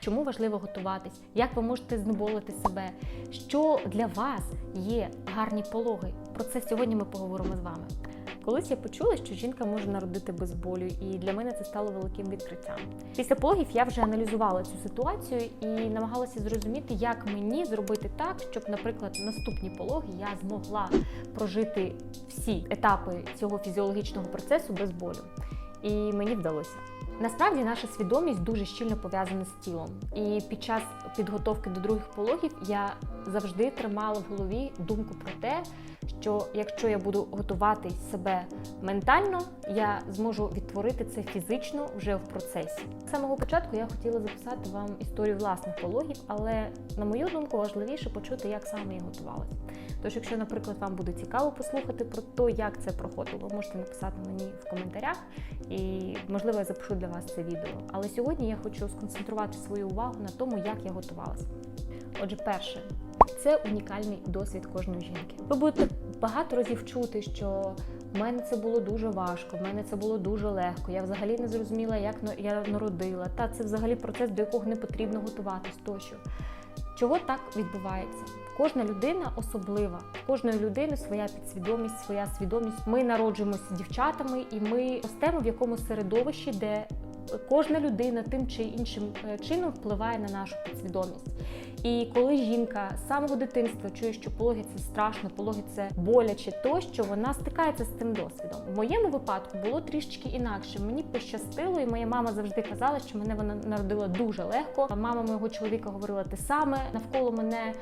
чому важливо готуватись, як ви можете знеболити себе, що для вас є гарні пологи. Про це сьогодні ми поговоримо з вами. Колись я почула, що жінка може народити без болю, і для мене це стало великим відкриттям. Після пологів я вже аналізувала цю ситуацію і намагалася зрозуміти, як мені зробити так, щоб, наприклад, наступні пологи я змогла прожити всі етапи цього фізіологічного процесу без болю. І мені вдалося. Насправді наша свідомість дуже щільно пов'язана з тілом. І під час підготовки до других пологів я завжди тримала в голові думку про те, що якщо я буду готувати себе ментально, я зможу відтворити це фізично вже в процесі. З самого початку я хотіла записати вам історію власних пологів, але на мою думку важливіше почути, як саме я готувалася. Тож, якщо, наприклад, вам буде цікаво послухати про те, як це проходило, ви можете написати мені в коментарях, і можливо я запишу для вас це відео. Але сьогодні я хочу сконцентрувати свою увагу на тому, як я готувалася. Отже, перше, це унікальний досвід кожної жінки. Ви будете багато разів чути, що в мене це було дуже важко, в мене це було дуже легко. Я взагалі не зрозуміла, як я народила. Та це взагалі процес, до якого не потрібно готуватись тощо. Чого так відбувається? Кожна людина особлива, кожної людини своя підсвідомість, своя свідомість. Ми народжуємося дівчатами, і ми ростемо в якомусь середовищі, де кожна людина тим чи іншим е, чином впливає на нашу підсвідомість. І коли жінка з самого дитинства чує, що пологи це страшно, пологи це боляче, тощо вона стикається з цим досвідом. В моєму випадку було трішечки інакше. Мені пощастило, і моя мама завжди казала, що мене вона народила дуже легко. Мама мого чоловіка говорила те саме. Навколо мене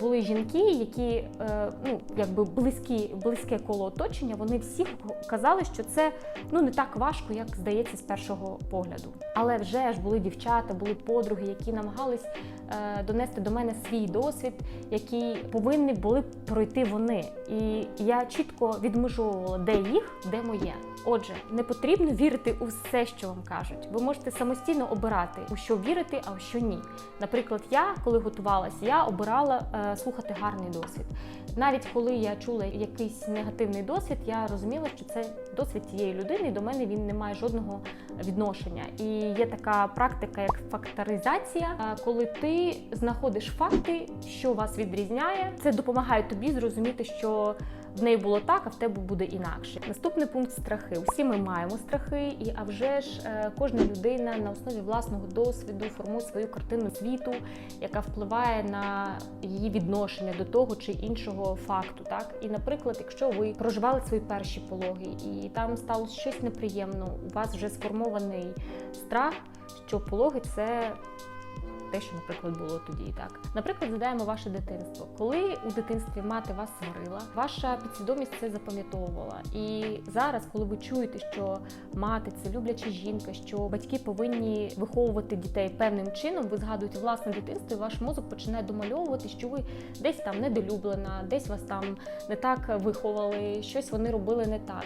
були жінки, які е, ну якби близькі, близьке коло оточення. Вони всі казали, що це ну не так важко, як здається з першого погляду. Але вже ж були дівчата, були подруги, які намагались е, донести до мене свій досвід, який повинні були пройти вони. І я чітко відмежовувала, де їх, де моє. Отже, не потрібно вірити у все, що вам кажуть. Ви можете самостійно обирати, у що вірити, а у що ні. Наприклад, я, коли готувалася, я обирала е, слухати гарний досвід. Навіть коли я чула якийсь негативний досвід, я розуміла, що це досвід тієї людини, і до мене він не має жодного відношення. І є така практика, як факторизація, е, коли ти знаходиш факти, що вас відрізняє. Це допомагає тобі зрозуміти, що в неї було так, а в тебе буде інакше. Наступний пункт страхи. Усі ми маємо страхи, і а вже ж е, кожна людина на основі власного досвіду формує свою картину світу, яка впливає на її відношення до того чи іншого факту. Так, і, наприклад, якщо ви проживали свої перші пологи, і там сталося щось неприємно, у вас вже сформований страх, що пологи це те, що, наприклад, було тоді. Так, наприклад, згадаємо ваше дитинство. Коли у дитинстві мати вас сварила, ваша підсвідомість це запам'ятовувала. І зараз, коли ви чуєте, що мати це любляча жінка, що батьки повинні виховувати дітей певним чином, ви згадуєте власне дитинство, і ваш мозок починає домальовувати, що ви десь там недолюблена, десь вас там не так виховали, щось вони робили не так.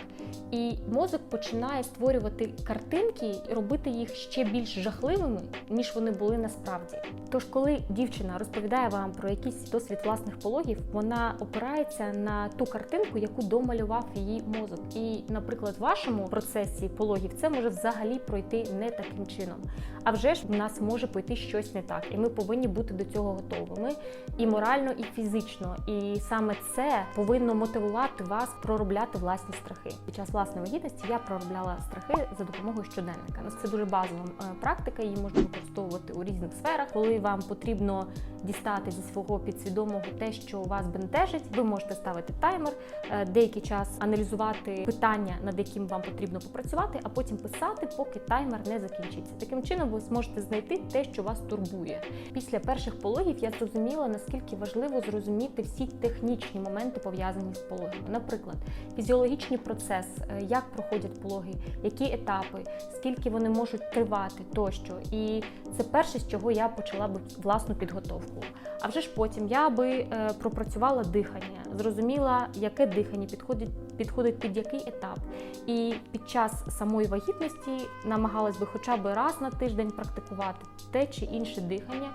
І мозок починає створювати картинки, робити їх ще більш жахливими, ніж вони були насправді. Тож, коли дівчина розповідає вам про якийсь досвід власних пологів, вона опирається на ту картинку, яку домалював її мозок. І, наприклад, в вашому процесі пологів це може взагалі пройти не таким чином. А вже ж в нас може пойти щось не так, і ми повинні бути до цього готовими і морально, і фізично. І саме це повинно мотивувати вас проробляти власні страхи. Під час власної вагітності я проробляла страхи за допомогою щоденника. Це дуже базова е, практика, її можна використовувати у різних сферах. Коли вам потрібно дістати зі свого підсвідомого те, що вас бентежить, ви можете ставити таймер, е, деякий час аналізувати питання, над яким вам потрібно попрацювати, а потім писати, поки таймер не закінчиться. Таким чином ви зможете знайти те, що вас турбує. Після перших пологів я зрозуміла, наскільки важливо зрозуміти всі технічні моменти пов'язані з пологами. Наприклад, фізіологічний процес, е, як проходять пологи, які етапи, скільки вони можуть тривати тощо. І це перше, з чого я почала би власну підготовку. А вже ж потім я би е, пропрацювала дихання, зрозуміла, яке дихання підходить підходить під який етап. І під час самої вагітності намагалась би хоча б раз на тиждень практикувати те чи інше дихання,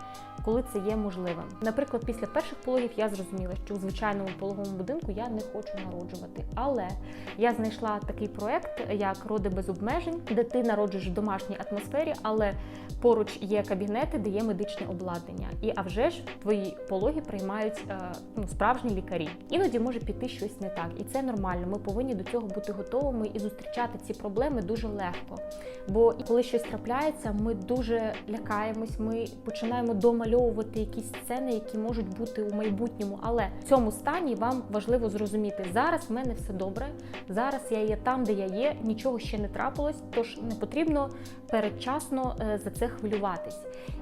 коли це є можливим. Наприклад, після перших пологів я зрозуміла, що у звичайному пологовому будинку я не хочу народжувати. Але я знайшла такий проект, як роди без обмежень, де ти народжуєш в домашній атмосфері, але поруч є кабінети, де є медичне обладнання. І а вже ж твої пологи приймають е, ну, справжні лікарі. Іноді може піти щось не так, і це нормально. Ми повинні до цього бути готовими і зустрічати ці проблеми дуже легко. Бо коли щось трапляється, ми дуже лякаємось, ми починаємо домальовувати якісь сцени, які можуть бути у майбутньому. Але в цьому стані вам важливо зрозуміти, зараз в мене все добре, зараз я є там, де я є, нічого ще не трапилось, тож не потрібно передчасно е, за це хвилюватись.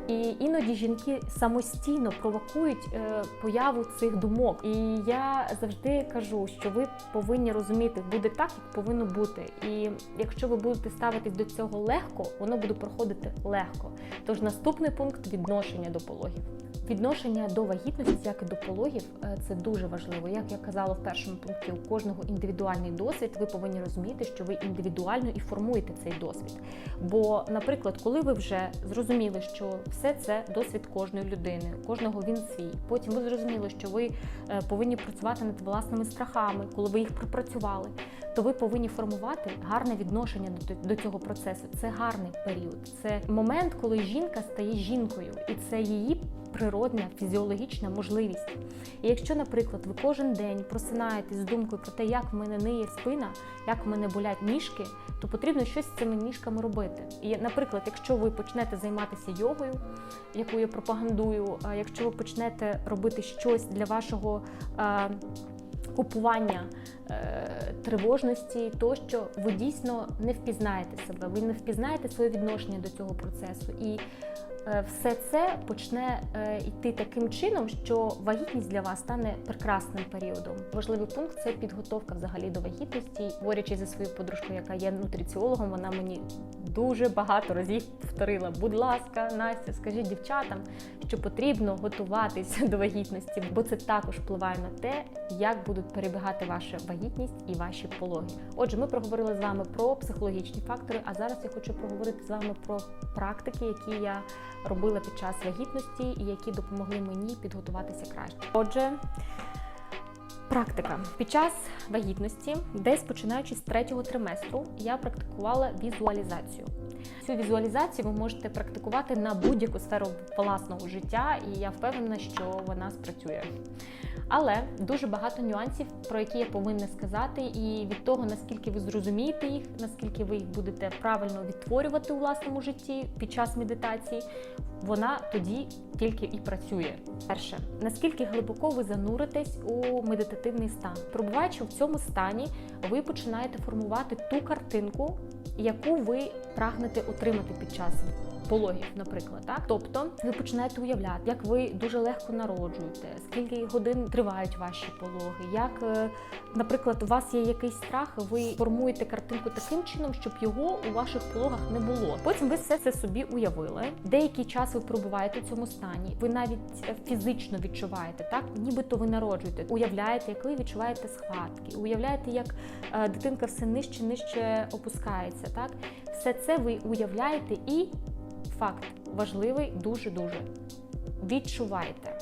І іноді жінки самостійно провокують е, появу цих думок. І я завжди кажу, що ви повинні розуміти, буде так, як повинно бути. І якщо ви будете ставитись до цього легко, воно буде проходити легко. Тож наступний пункт відношення до пологів. Відношення до вагітності, як і до пологів, е, це дуже важливо. Як я казала в першому пункті, у кожного індивідуальний досвід. Ви повинні розуміти, що ви індивідуально і формуєте цей досвід. Бо, наприклад, коли ви вже зрозуміли, що все це досвід кожної людини, кожного він свій. Потім ви зрозуміли, що ви е, повинні працювати над власними страхами, коли ви їх пропрацювали, то ви повинні формувати гарне відношення до, до цього процесу. Це гарний період. Це момент, коли жінка стає жінкою, і це її природна фізіологічна можливість. І якщо, наприклад, ви кожен день просинаєтесь з думкою про те, як в мене ниє спина, як в мене болять ніжки, то потрібно щось з цими ніжками робити. І, наприклад, якщо ви почнете займатися йогою, яку я пропагандую, якщо ви почнете робити щось для вашого купування е, тривожності, то що ви дійсно не впізнаєте себе, ви не впізнаєте своє відношення до цього процесу. І все це почне е, йти таким чином, що вагітність для вас стане прекрасним періодом. Важливий пункт це підготовка взагалі до вагітності. Говорячи за свою подружку, яка є нутриціологом, вона мені дуже багато разів повторила: будь ласка, Настя, скажіть дівчатам, що потрібно готуватися до вагітності, бо це також впливає на те, як будуть перебігати ваша вагітність і ваші пологи. Отже, ми проговорили з вами про психологічні фактори. А зараз я хочу проговорити з вами про практики, які я робила під час вагітності і які допомогли мені підготуватися краще. Отже. Практика під час вагітності, десь починаючи з третього триместру, я практикувала візуалізацію. Цю візуалізацію ви можете практикувати на будь-яку сферу власного життя, і я впевнена, що вона спрацює. Але дуже багато нюансів, про які я повинна сказати, і від того, наскільки ви зрозумієте їх, наскільки ви їх будете правильно відтворювати у власному житті під час медитації, вона тоді тільки і працює. Перше, наскільки глибоко ви зануритесь у медитативний стан. Пробуваючи в цьому стані, ви починаєте формувати ту картинку, яку ви прагнете отримати під час пологів, наприклад, так тобто ви починаєте уявляти, як ви дуже легко народжуєте, скільки годин тривають ваші пологи, як, е, наприклад, у вас є якийсь страх, ви формуєте картинку таким чином, щоб його у ваших пологах не було. Потім ви все це собі уявили. Деякий час ви пробуваєте в цьому стані. Ви навіть е, фізично відчуваєте, так нібито ви народжуєте, уявляєте, як ви відчуваєте схватки, уявляєте, як е, дитинка все нижче нижче опускається. Так, все це ви уявляєте і факт важливий дуже-дуже. Відчувайте.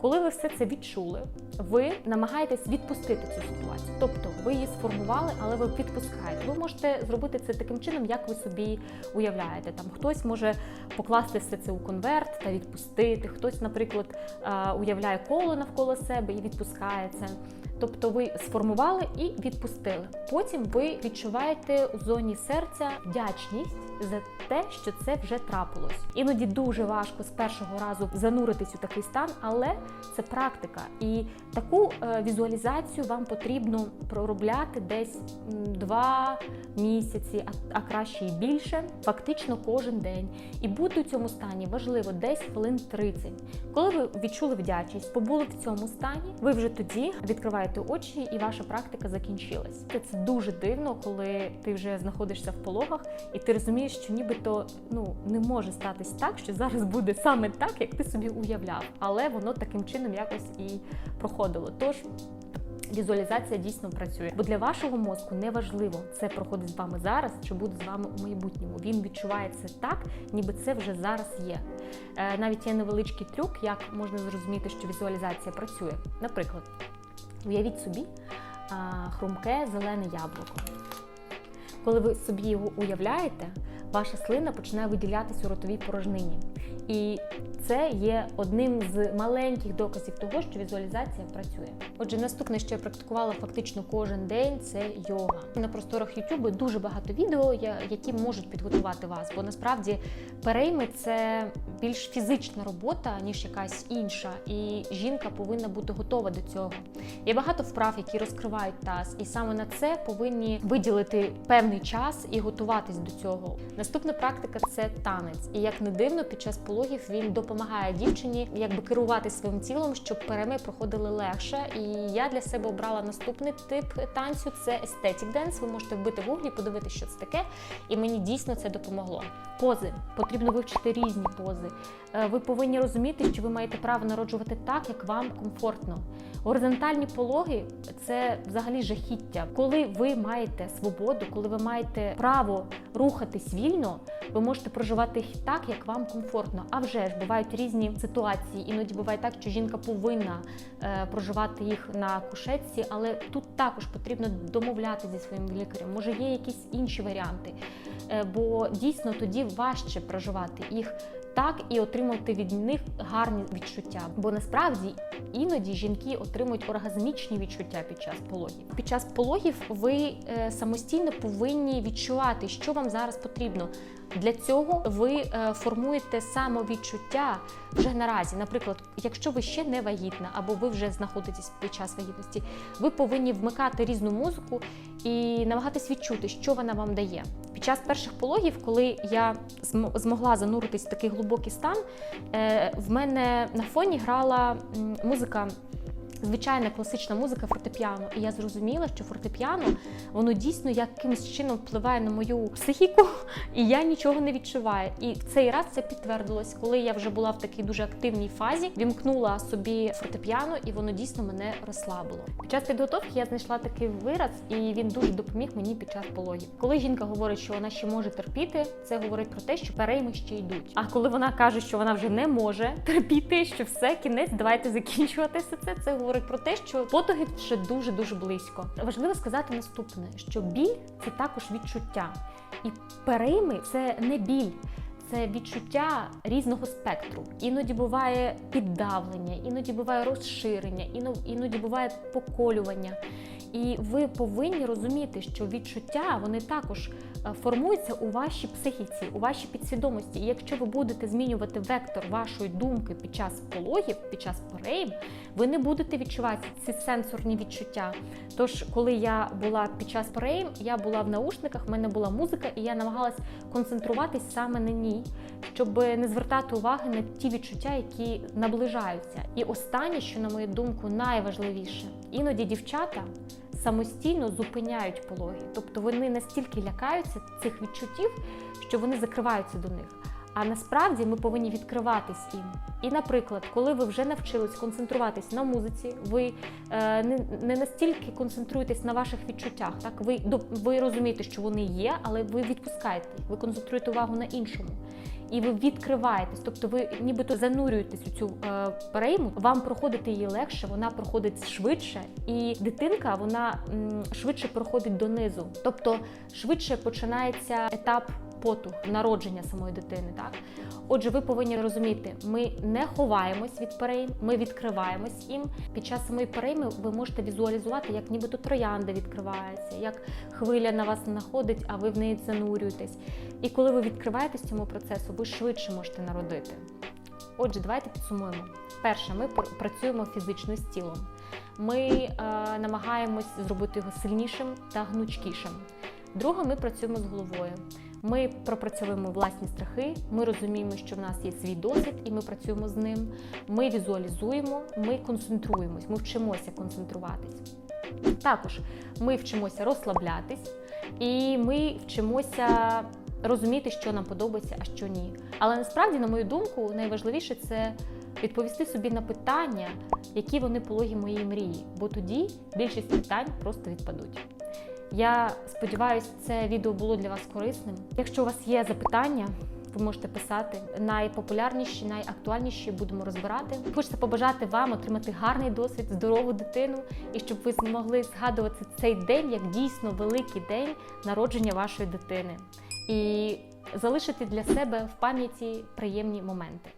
Коли ви все це відчули, ви намагаєтесь відпустити цю ситуацію. Тобто ви її сформували, але ви відпускаєте. Ви можете зробити це таким чином, як ви собі уявляєте. Там хтось може покласти все це у конверт та відпустити, хтось, наприклад, уявляє коло навколо себе і відпускає це. Тобто ви сформували і відпустили. Потім ви відчуваєте у зоні серця вдячність за те, що це вже трапилось. Іноді дуже важко з першого разу зануритись у такий стан, але це практика. І таку е, візуалізацію вам потрібно проробляти десь два місяці, а, краще і більше, фактично кожен день. І бути у цьому стані важливо десь хвилин 30. Коли ви відчули вдячність, побули в цьому стані, ви вже тоді відкриваєте очі, і ваша практика закінчилась. Це дуже дивно, коли ти вже знаходишся в пологах, і ти розумієш, що нібито ну не може статись так, що зараз буде саме так, як ти собі уявляв, але воно таким чином якось і проходило. Тож Візуалізація дійсно працює, бо для вашого мозку не важливо, це проходить з вами зараз чи буде з вами у майбутньому. Він відчуває це так, ніби це вже зараз є. Е, Навіть є невеличкий трюк, як можна зрозуміти, що візуалізація працює. Наприклад, уявіть собі хрумке зелене яблуко. Коли ви собі його уявляєте, ваша слина починає виділятися у ротовій порожнині. І це є одним з маленьких доказів того, що візуалізація працює. Отже, наступне, що я практикувала фактично кожен день, це йога. На просторах YouTube дуже багато відео, які можуть підготувати вас, бо насправді перейми це більш фізична робота, ніж якась інша, і жінка повинна бути готова до цього. Є багато вправ, які розкривають таз, і саме на це повинні виділити певний час і готуватись до цього. Наступна практика це танець. І як не дивно, під час пологів він допомагає дівчині якби керувати своїм тілом, щоб переми проходили легше. І я для себе обрала наступний тип танцю це естетік денс. Ви можете вбити в гуглі, подивитися, що це таке. І мені дійсно це допомогло. Пози потрібно вивчити різні пози. Е, Ви повинні розуміти, що ви маєте право народжувати так, як вам комфортно. Горизонтальні пологи це взагалі жахіття. Коли ви маєте свободу, коли ви маєте право рухатись вільно, ви можете проживати так, як вам комфортно. А вже ж бувають різні ситуації. Іноді буває так, що жінка повинна е, проживати їх на кушетці, але тут також потрібно домовлятися зі своїм лікарем. Може, є якісь інші варіанти, Е, бо дійсно тоді важче проживати їх так і отримати від них гарні відчуття. Бо насправді іноді жінки отримують оргазмічні відчуття під час пологів. Під час пологів ви е, самостійно повинні відчувати, що вам зараз потрібно. Для цього ви е, формуєте самовідчуття вже наразі. Наприклад, якщо ви ще не вагітна або ви вже знаходитесь під час вагітності, ви повинні вмикати різну музику і намагатись відчути, що вона вам дає. Під час перших пологів, коли я зм- змогла зануритись в такий глибокий стан, е, в мене на фоні грала музика. Звичайна класична музика фортепіано, і я зрозуміла, що фортепіано воно дійсно якимось чином впливає на мою психіку, і я нічого не відчуваю. І в цей раз це підтвердилось, коли я вже була в такій дуже активній фазі, вімкнула собі фортепіано, і воно дійсно мене розслабило. Під час підготовки я знайшла такий вираз, і він дуже допоміг мені під час пологів. Коли жінка говорить, що вона ще може терпіти, це говорить про те, що перейми ще йдуть. А коли вона каже, що вона вже не може терпіти, що все кінець, давайте закінчувати все це. Це говорить про те, що потуги ще дуже дуже близько. Важливо сказати наступне: що біль це також відчуття, і перейми це не біль. Це відчуття різного спектру. Іноді буває піддавлення, іноді буває розширення, іноді буває поколювання. І ви повинні розуміти, що відчуття вони також е, формуються у вашій психіці, у вашій підсвідомості. І якщо ви будете змінювати вектор вашої думки під час пологів, під час перейм, ви не будете відчувати ці сенсорні відчуття. Тож, коли я була під час перейм, я була в наушниках, в мене була музика, і я намагалась концентруватись саме на ній, щоб не звертати уваги на ті відчуття, які наближаються. І останнє, що на мою думку, найважливіше, іноді дівчата самостійно зупиняють пологи, тобто вони настільки лякаються цих відчуттів, що вони закриваються до них. А насправді ми повинні відкриватись їм. І, наприклад, коли ви вже навчились концентруватись на музиці, ви е, не, не настільки концентруєтесь на ваших відчуттях. Так, ви, до- ви розумієте, що вони є, але ви відпускаєте їх, ви концентруєте увагу на іншому. І ви відкриваєтесь, тобто ви нібито занурюєтесь у цю е, перейму, вам проходити її легше, вона проходить швидше, і дитинка вона м, швидше проходить донизу, тобто швидше починається етап потуг, народження самої дитини. Так, отже, ви повинні розуміти, ми не ховаємось від перейм, ми відкриваємось їм. Під час самої перейми ви можете візуалізувати, як нібито троянда відкривається, як хвиля на вас находить, а ви в неї занурюєтесь. І коли ви відкриваєтесь цьому процесу, ви швидше можете народити. Отже, давайте підсумуємо. Перше, ми працюємо фізично з тілом. Ми е, намагаємось зробити його сильнішим та гнучкішим. Друге, ми працюємо з головою. Ми пропрацьовуємо власні страхи, ми розуміємо, що в нас є свій досвід, і ми працюємо з ним. Ми візуалізуємо, ми концентруємось, ми вчимося концентруватись. Також ми вчимося розслаблятись, і ми вчимося розуміти, що нам подобається, а що ні. Але насправді, на мою думку, найважливіше це відповісти собі на питання, які вони пологі моєї мрії, бо тоді більшість питань просто відпадуть. Я сподіваюся, це відео було для вас корисним. Якщо у вас є запитання, ви можете писати. Найпопулярніші, найактуальніші будемо розбирати. Хочеться побажати вам отримати гарний досвід, здорову дитину і щоб ви змогли згадувати цей день як дійсно великий день народження вашої дитини і залишити для себе в пам'яті приємні моменти.